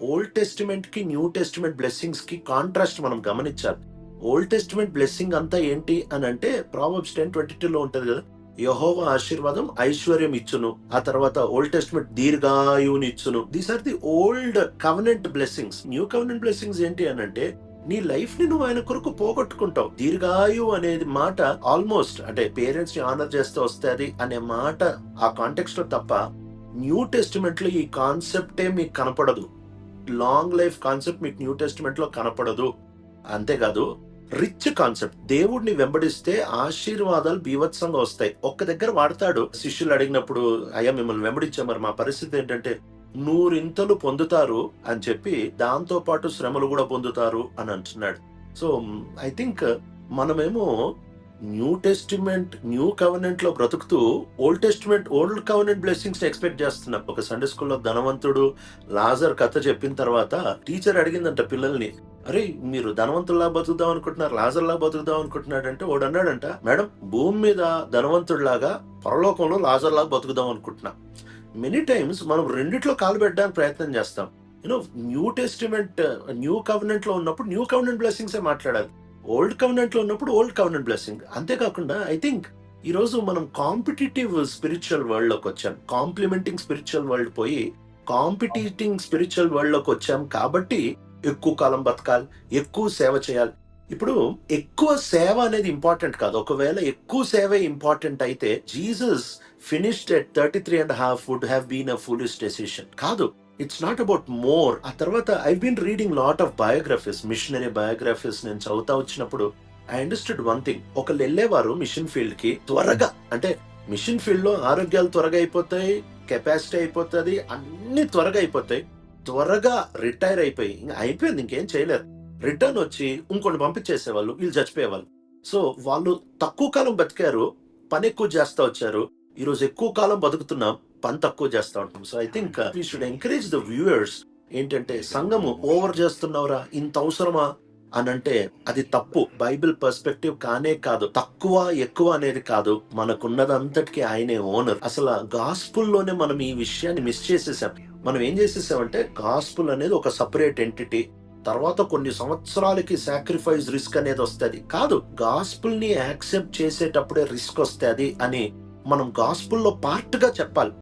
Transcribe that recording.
Old టెస్టిమెంట్కి new testament బ్లెస్సింగ్స్కి contrast మనం గమనించాలి. ఓల్డ్ టెస్టిమెంట్ బ్లెస్సింగ్ అంతా ఏంటి అని అంటే ప్రాబ్లమ్స్ టెన్ ట్వంటీ టూలో ఉంటుంది కదా యహోవ ఆశీర్వాదం ఐశ్వర్యం ఇచ్చును ఆ తర్వాత ఓల్డ్ టెస్టిమెంట్ దీర్ఘాయువుని ఇచ్చును. These are the old covenant blessings new covenant blessings ఏంటి అని అంటే నీ లైఫ్ని నువ్వు ఆయన కొరకు పోగొట్టుకుంటావు. దీర్ఘాయు అనేది మాట ఆల్మోస్ట్ అంటే పేరెంట్స్ని ఆనర్ చేస్తే వస్తుంది అనే మాట ఆ కాంటెక్స్ట్లో తప్ప న్యూ టెస్టిమెంట్లో ఈ కాన్సెప్టే మీకు కనపడదు. లాంగ్ లైఫ్ కాన్సెప్ట్ మీకు న్యూ టెస్ట్మెంట్లో కనపడదు. అంతేకాదు రిచ్ కాన్సెప్ట్. దేవుడిని వెంబడిస్తే ఆశీర్వాదాలు బీభత్సంగా వస్తాయి. ఒక్క దగ్గర వాడతాడు. శిష్యులు అడిగినప్పుడు అయ్యా మిమ్మల్ని వెంబడించా మరి మా పరిస్థితి ఏంటంటే నూరింతలు పొందుతారు అని చెప్పి దాంతో పాటు శ్రమలు కూడా పొందుతారు అని అంటున్నాడు. సో ఐ థింక్ మనమేమో న్యూ టెస్టిమెంట్ న్యూ కవనెంట్లో బ్రతుకుతూ old testament old covenant blessings expect చేస్తున్నాం. ఒక సండే స్కూల్లో ధనవంతుడు లాజర్ కథ చెప్పిన తర్వాత టీచర్ అడిగిందంట పిల్లల్ని అరే మీరు ధనవంతుల్లా బతుకుదాం అనుకుంటున్నారు లాజర్లా బతుకుదాం అనుకుంటున్నాడు అంటే వాడు అన్నాడంట మేడం భూమి మీద ధనవంతుడిలాగా పరలోకంలో లాజర్లాగా బతుకుదాం అనుకుంటున్నా. మెనీ టైమ్స్ మనం రెండిట్లో కాలు పెట్టడానికి ప్రయత్నం చేస్తాం. You know new testament new కవర్నెంట్లో ఉన్నప్పుడు న్యూ కవర్నెంట్ బ్లెస్సింగ్సే మాట్లాడాలి. ఓల్డ్ కవనెంట్లో ఉన్నప్పుడు ఓల్డ్ కవనెంట్ బ్లెస్సింగ్. అంతేకాకుండా ఐ థింక్ ఈ రోజు మనం కాంపిటేటివ్ స్పిరిచువల్ వరల్డ్లోకి వచ్చాం. కాంప్లిమెంటింగ్ స్పిరిచువల్ వరల్డ్ పోయి కాంపిటీటింగ్ స్పిరిచువల్ వరల్డ్లోకి వచ్చాం కాబట్టి ఎక్కువ కాలం బతకాలి ఎక్కువ సేవ చేయాలి. ఇప్పుడు ఎక్కువ సేవ అనేది ఇంపార్టెంట్ కాదు. ఒకవేళ ఎక్కువ సేవే ఇంపార్టెంట్ అయితే Jesus finished at thirty three and half would have been a foolish decision. కాదు ఇట్స్ నాట్ అబౌట్ మోర్ ఆ తర్వాత I been reading lot of biographies missionary biographies నేను చదువుతా వచ్చినప్పుడు ఐ అండర్స్టూడ్ వన్ థింగ్ ఒకళ్ళు వెళ్ళేవారు మిషన్ ఫీల్డ్కి త్వరగా. అంటే మిషన్ ఫీల్డ్లో ఆరోగ్యాలు త్వరగా అయిపోతాయి కెపాసిటీ అయిపోతుంది అన్ని త్వరగా అయిపోతాయి. త్వరగా రిటైర్ అయిపోయి ఇంకా అయిపోయింది ఇంకేం చేయలేరు. రిటర్న్ వచ్చి ఇంకొన్ని పంపించేసేవాళ్ళు వీళ్ళు చచ్చిపోయేవాళ్ళు. సో వాళ్ళు తక్కువ కాలం బతికారు పని ఎక్కువ చేస్తూ వచ్చారు. ఈరోజు ఎక్కువ కాలం బతుకుతున్నాం. పని తక్కువ చేస్తా ఉంటాం so I think we should encourage the viewers ఏంటంటే సంఘము ఓవర్ చేస్తున్నావురా ఇంత అవసరమా? అని అంటే అది తప్పు. బైబిల్ పర్స్పెక్టివ్ కానే కాదు. తక్కువ ఎక్కువ అనేది కాదు. మనకున్నదంతటికి ఆయనే ఓనర్. అసలు గాస్పుల్లోనే మనం ఈ విషయాన్ని మిస్ చేసేసాం. మనం ఏం చేసేసామంటే గాస్పుల్ అనేది ఒక సపరేట్ ఎంటిటీ. తర్వాత కొన్ని సంవత్సరాలకి సాక్రిఫైస్ రిస్క్ అనేది వస్తుంది. కాదు గాస్పుల్ని యాక్సెప్ట్ చేసేటప్పుడే రిస్క్ వస్తుంది అని మనం గాస్పుల్లో పార్ట్గా చెప్పాలి.